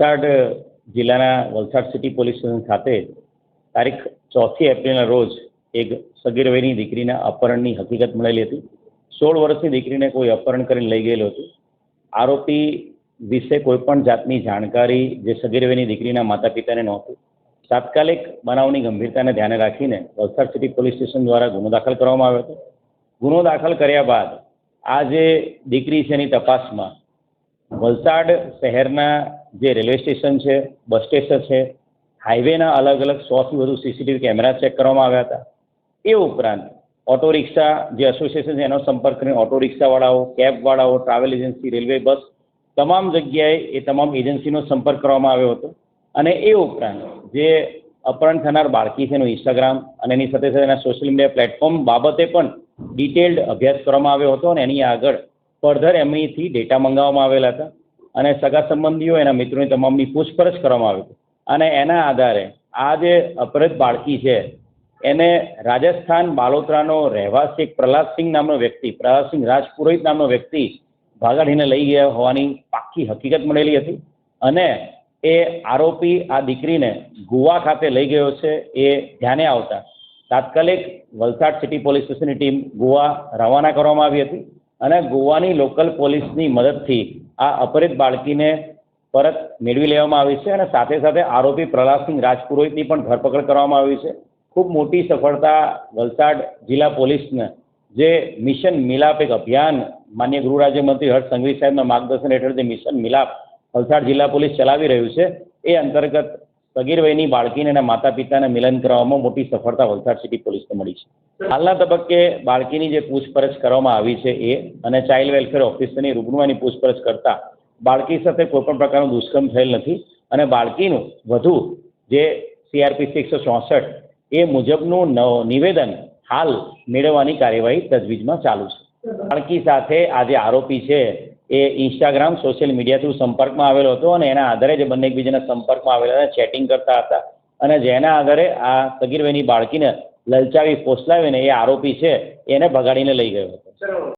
વલસાડ જિલ્લાના Valsad city police station ખાતે તારીખ ચોથી એપ્રિલના રોજ એક સગીર વયની દીકરીના અપહરણની હકીકત મળેલી હતી. સોળ વર્ષની દીકરીને કોઈ અપહરણ કરીને લઈ ગયેલું હતું. આરોપી વિશે કોઈપણ જાતની જાણકારી જે સગીર વયની દીકરીના માતા પિતાને નહોતી. તાત્કાલિક બનાવની ગંભીરતાને ધ્યાને રાખીને વલસાડ સિટી પોલીસ સ્ટેશન દ્વારા ગુનો દાખલ કરવામાં આવ્યો હતો. ગુનો દાખલ કર્યા બાદ આ જે દીકરી છે એની તપાસમાં વલસાડ શહેરના જે રેલવે સ્ટેશન છે, બસ સ્ટેશન છે, હાઈવેના અલગ અલગ સોથી વધુ સીસીટીવી કેમેરા ચેક કરવામાં આવ્યા હતા. એ ઉપરાંત ઓટો રિક્ષા જે એસોસિએશન છે, એનો સંપર્ક કરીને ઓટો રિક્ષાવાળાઓ, કેબવાળાઓ ટ્રાવેલ એજન્સી રેલવે બસ તમામ જગ્યાએ એ તમામ એજન્સીનો સંપર્ક કરવામાં આવ્યો હતો. અને એ ઉપરાંત જે અપહરણ થનાર બાળકી છે એનું ઇન્સ્ટાગ્રામ અને એની સાથે સાથે એના સોશિયલ મીડિયા પ્લેટફોર્મ બાબતે પણ ડિટેલ્ડ અભ્યાસ કરવામાં આવ્યો હતો અને એની આગળ ફર્ધર એમનીથી ડેટા મંગાવવામાં આવેલા હતા. અને સગા સંબંધીઓ, એના મિત્રોની તમામની પૂછપરછ કરવામાં આવી અને એના આધારે આ જે અપહૃત બાળકી છે, એને રાજસ્થાન બાલોતરાનો રહેવાસી પ્રહલાદસિંહ નામનો વ્યક્તિ, પ્રહલાદસિંહ રાજપુરોહિત નામનો વ્યક્તિ ભાગાડીને લઈ ગયા હોવાની પાક્કી હકીકત મળેલી હતી. અને એ આરોપી, આ દીકરીને ગોવા ખાતે લઈ ગયો છે, એ ધ્યાને આવતા તાત્કાલિક વલસાડ સિટી પોલીસ સ્ટેશનની ટીમ ગોવા રવાના કરવામાં આવી હતી. અને ગોવાની લોકલ પોલીસની મદદથી આ અપહરિત બાળકીને પરત મેળવી લેવામાં આવી છે અને સાથે સાથે આરોપી પ્રહલાદસિંહ રાજપુરોહિતની પણ ધરપકડ કરવામાં આવી છે. ખૂબ મોટી સફળતા વલસાડ જિલ્લા પોલીસને જે મિશન મિલાપ એક અભિયાન માન્ય ગૃહ રાજ્યમંત્રી હર્ષ સંઘવી સાહેબના માર્ગદર્શન હેઠળ જે મિશન મિલાપ વલસાડ જિલ્લા પોલીસ ચલાવી રહ્યું છે, એ અંતર્ગત સગીર વયની બાળકીને એના માતા પિતાને મિલન કરવામાં મોટી સફળતા વલસાડ સિટી પોલીસને મળી છે. હાલના તબક્કે બાળકીની જે પૂછપરછ કરવામાં આવી છે એ અને ચાઇલ્ડ વેલફેર ઓફિસરની રૂબરૂ એની પૂછપરછ કરતા બાળકી સાથે કોઈપણ પ્રકારનું દુષ્કર્મ થયેલ નથી અને બાળકીનું વધુ જે સીઆરપીસી એકસો ચોસઠ એ મુજબનું નવ- નિવેદન હાલ મેળવવાની કાર્યવાહી તજવીજમાં ચાલુ છે. બાળકી સાથે આ જે આરોપી છે એ ઇન્સ્ટાગ્રામ સોશિયલ મીડિયા થ્રુ સંપર્કમાં આવેલો હતો અને એના આધારે જે બંને એકબીજાના સંપર્કમાં આવેલા હતા ચેટિંગ કરતા હતા. અને જેના આધારે આ સગીરભાઈની બાળકીને લલચાવી ફોસલાવીને એ આરોપી છે, એને ભગાડીને લઈ ગયો હતો.